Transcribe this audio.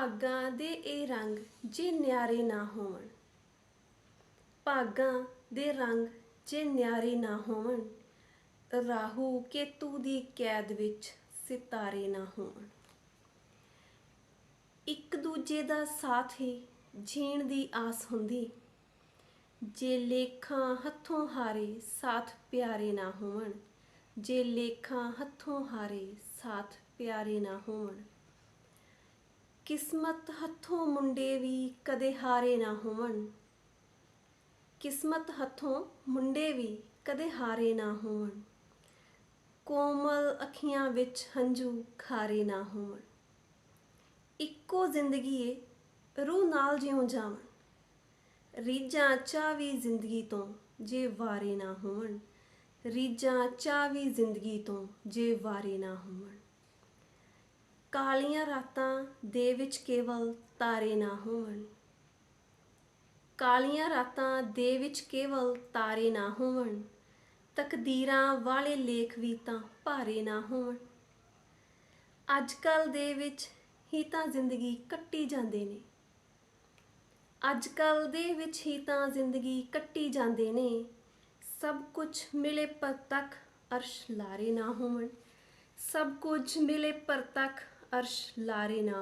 ਭਾਗਾਂ ਦੇ ਇਹ ਰੰਗ ਜੇ ਨਿਆਰੇ ਨਾ ਹੋਵਣ। ਭਾਗਾਂ ਦੇ ਰੰਗ ਜੇ ਨਿਆਰੇ ਨਾ ਹੋਵਣ, ਰਾਹੂ ਕੇਤੂ ਦੀ ਕੈਦ ਵਿੱਚ ਸਿਤਾਰੇ ਨਾ ਹੋਣ ਇੱਕ ਦੂਜੇ ਦਾ ਸਾਥ ਹੀ ਜੀਣ ਦੀ ਆਸ ਹੁੰਦੀ। ਜੇ ਲੇਖਾਂ ਹੱਥੋਂ ਹਾਰੇ ਸਾਥ ਪਿਆਰੇ ਨਾ ਹੋਣ ਜੇ ਲੇਖਾਂ ਹੱਥੋਂ ਹਾਰੇ ਸਾਥ ਪਿਆਰੇ ਨਾ ਹੋਣ ਕਿਸਮਤ ਹੱਥੋਂ ਮੁੰਡੇ ਵੀ ਕਦੇ ਹਾਰੇ ਨਾ ਹੋਵਣ। ਕਿਸਮਤ ਹੱਥੋਂ ਮੁੰਡੇ ਵੀ ਕਦੇ ਹਾਰੇ ਨਾ ਹੋਵਣ। ਕੋਮਲ ਅੱਖੀਆਂ ਵਿੱਚ ਹੰਝੂ ਖਾਰੇ ਨਾ ਹੋਵਣ। ਇੱਕੋ ਜ਼ਿੰਦਗੀ ਏ ਰੂਹ ਨਾਲ ਜਿਉਂ ਜਾਵਣ। ਰੀਝਾਂ ਚਾਵੀ ਜ਼ਿੰਦਗੀ ਤੋਂ ਜੇ ਵਾਰੇ ਨਾ ਹੋਵਣ। ਰੀਝਾਂ ਚਾਵੀ ਜ਼ਿੰਦਗੀ ਤੋਂ ਜੇ ਵਾਰੇ ਨਾ ਹੋਵਣ। ਕਾਲੀਆਂ ਰਾਤਾਂ ਦੇ ਵਿੱਚ ਕੇਵਲ ਤਾਰੇ ਨਾ ਹੋਵਣ। ਕਾਲੀਆਂ ਰਾਤਾਂ ਦੇ ਵਿੱਚ ਕੇਵਲ ਤਾਰੇ ਨਾ ਹੋਵਣ। ਤਕਦੀਰਾਂ ਵਾਲੇ ਲੇਖ ਵੀ ਤਾਂ ਭਾਰੇ ਨਾ ਹੋਣ ਅੱਜ ਕੱਲ ਦੇ ਵਿੱਚ ਹੀ ਤਾਂ ਜ਼ਿੰਦਗੀ ਕੱਟੀ ਜਾਂਦੇ ਨੇ। ਅੱਜ ਕੱਲ ਦੇ ਵਿੱਚ ਹੀ ਤਾਂ ਜ਼ਿੰਦਗੀ ਕੱਟੀ ਜਾਂਦੇ ਨੇ। ਸਭ ਕੁਝ ਮਿਲੇ ਪਰ ਤੱਕ ਅਰਸ਼ ਲਾਰੇ ਨਾ ਹੋਵਣ। ਸਭ ਕੁਝ ਮਿਲੇ ਪਰ ਤੱਕ ਅਰਸ਼ ਲਾਰੇ ਨਾ